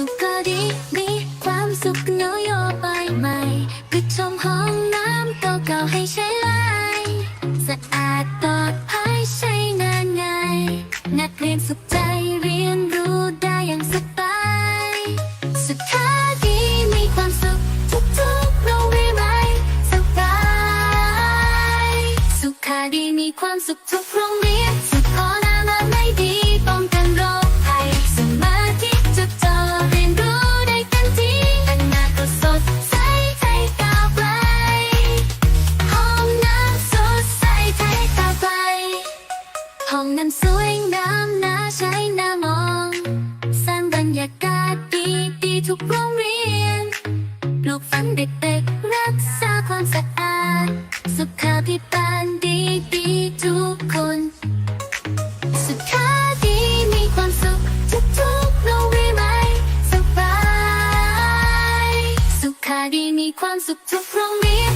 สุขก็ดีมีความสุขน้อยโยไปใหม่กระชมห้องน้ำเก่าๆให้ใช้ไลสะอาดปลอดภัยใช้งานง่ายนักเรียนสุขใจเรียนรู้ได้อย่างสบายสุขาดีมีความสุขทุกๆโรงเรียนใหม่สบายสุขาดีมีความสุขทุกโรงเรียน ห้องนั้นสวยงามน่าใช้น่ามองสร้างบรรยากาศดีดีทุกโรงเรียนปลูกฝังเด็กๆรักษาความสะอาด สุขาพิบาลดีดีทุกคนสุขาดีมีความสุขทุกๆโรงเรียนไหมสบาย สุขาดีมีความสุขทุกโรงเรียน